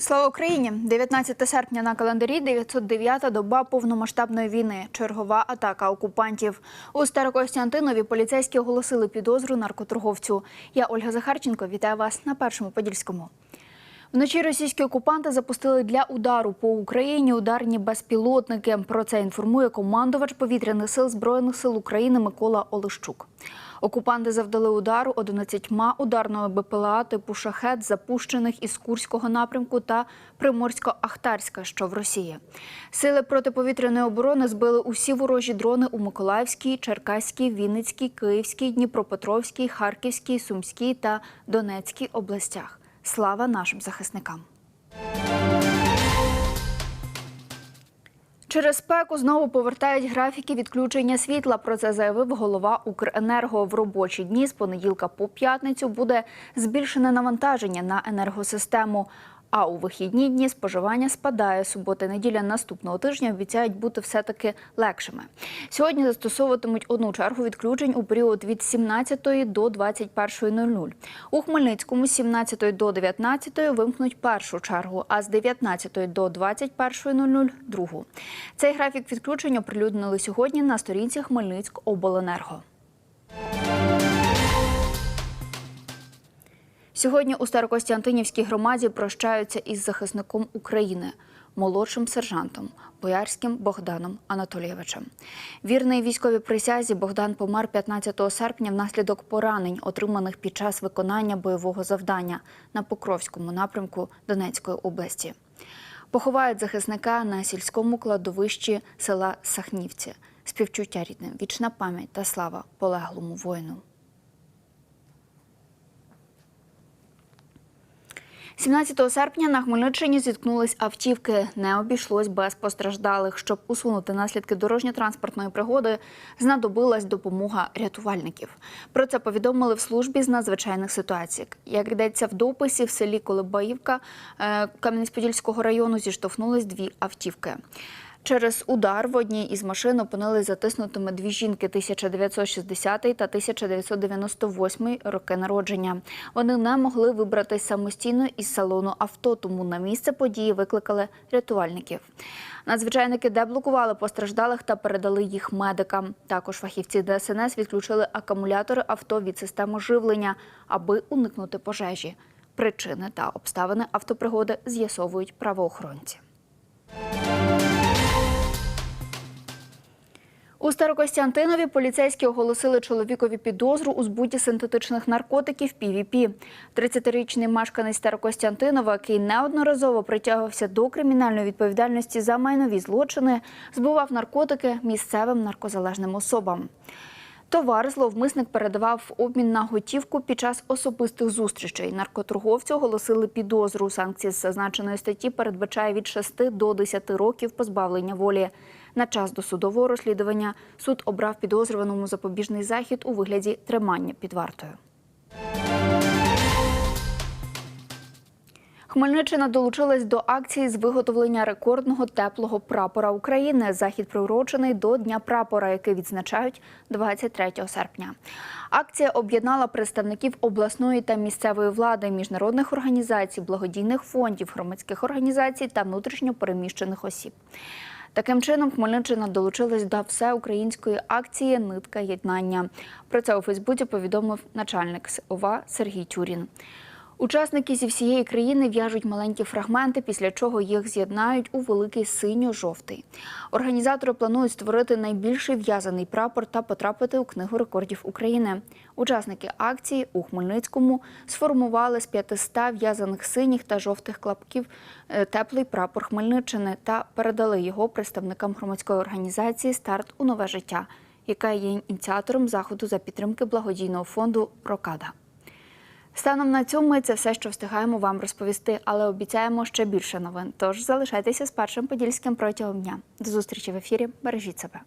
Слава Україні! 19 серпня на календарі 909-та доба повномасштабної війни. Чергова атака окупантів. У Старокостянтинові поліцейські оголосили підозру наркоторговцю. Я Ольга Захарченко. Вітаю вас на першому подільському. Вночі російські окупанти запустили для удару по Україні ударні безпілотники. Про це інформує командувач повітряних сил збройних сил України Микола Олещук. Окупанти завдали удару 11 ударними БПЛА типу шахет, запущених із Курського напрямку та Приморсько-Ахтарська, що в Росії. Сили протиповітряної оборони збили усі ворожі дрони у Миколаївській, Черкаській, Вінницькій, Київській, Дніпропетровській, Харківській, Сумській та Донецькій областях. Слава нашим захисникам! Через спеку знову повертають графіки відключення світла. Про це заявив голова Укренерго. В робочі дні з понеділка по п'ятницю буде збільшене навантаження на енергосистему. А у вихідні дні споживання спадає. Субота, неділя наступного тижня обіцяють бути все-таки легшими. Сьогодні застосовуватимуть одну чергу відключень у період від 17 до 21.00. У Хмельницькому з 17 до 19 вимкнуть першу чергу, а з 19 до 21.00 – другу. Цей графік відключень оприлюднили сьогодні на сторінці Хмельницькобленерго. Сьогодні у Старокостянтинівській громаді прощаються із захисником України, молодшим сержантом Боярським Богданом Анатолійовичем. Вірний військовій присязі Богдан помер 15 серпня внаслідок поранень, отриманих під час виконання бойового завдання на Покровському напрямку Донецької області. Поховають захисника на сільському кладовищі села Сахнівці. Співчуття рідним, вічна пам'ять та слава полеглому воїну. 17 серпня на Хмельниччині зіткнулись автівки. Не обійшлось без постраждалих. Щоб усунути наслідки дорожньо-транспортної пригоди, знадобилась допомога рятувальників. Про це повідомили в службі з надзвичайних ситуацій. Як йдеться в дописі, в селі Колибаївка е, Кам'янець-Подільського району зіштовхнулись дві автівки. Через удар в одній із машин опинились затиснутими дві жінки 1960 та 1998 роки народження. Вони не могли вибратись самостійно із салону авто, тому на місце події викликали рятувальників. Надзвичайники деблокували постраждалих та передали їх медикам. Також фахівці ДСНС відключили акумулятори авто від системи живлення, аби уникнути пожежі. Причини та обставини автопригоди з'ясовують правоохоронці. У Старокостянтинові поліцейські оголосили чоловікові підозру у збуті синтетичних наркотиків ПІВІПі. 30-річний мешканець Старокостянтинова, який неодноразово притягувався до кримінальної відповідальності за майнові злочини, збував наркотики місцевим наркозалежним особам. Товар зловмисник передавав обмін на готівку під час особистих зустрічей. Наркоторговцю оголосили підозру. Санкції з зазначеної статті передбачає від 6 до 10 років позбавлення волі. На час досудового розслідування суд обрав підозрюваному запобіжний захід у вигляді тримання під вартою. Хмельниччина долучилась до акції з виготовлення рекордного теплого прапора України. Захід приурочений до Дня прапора, який відзначають 23 серпня. Акція об'єднала представників обласної та місцевої влади, міжнародних організацій, благодійних фондів, громадських організацій та внутрішньо переміщених осіб. Таким чином, Хмельниччина долучилась до всеукраїнської акції Нитка єднання. Про це у Фейсбуці повідомив начальник ОВА Сергій Тюрін. Учасники зі всієї країни в'яжуть маленькі фрагменти, після чого їх з'єднають у великий синьо-жовтий. Організатори планують створити найбільший в'язаний прапор та потрапити у книгу рекордів України. Учасники акції у Хмельницькому сформували з 500 в'язаних синіх та жовтих клапків е, теплий прапор Хмельниччини та передали його представникам громадської організації Старт у нове життя, яка є ініціатором заходу за підтримки благодійного фонду Рокада. Станом на цьому це все, що встигаємо вам розповісти, але обіцяємо ще більше новин. Тож залишайтеся з першим подільським протягом дня. До зустрічі в ефірі. Бережіть себе.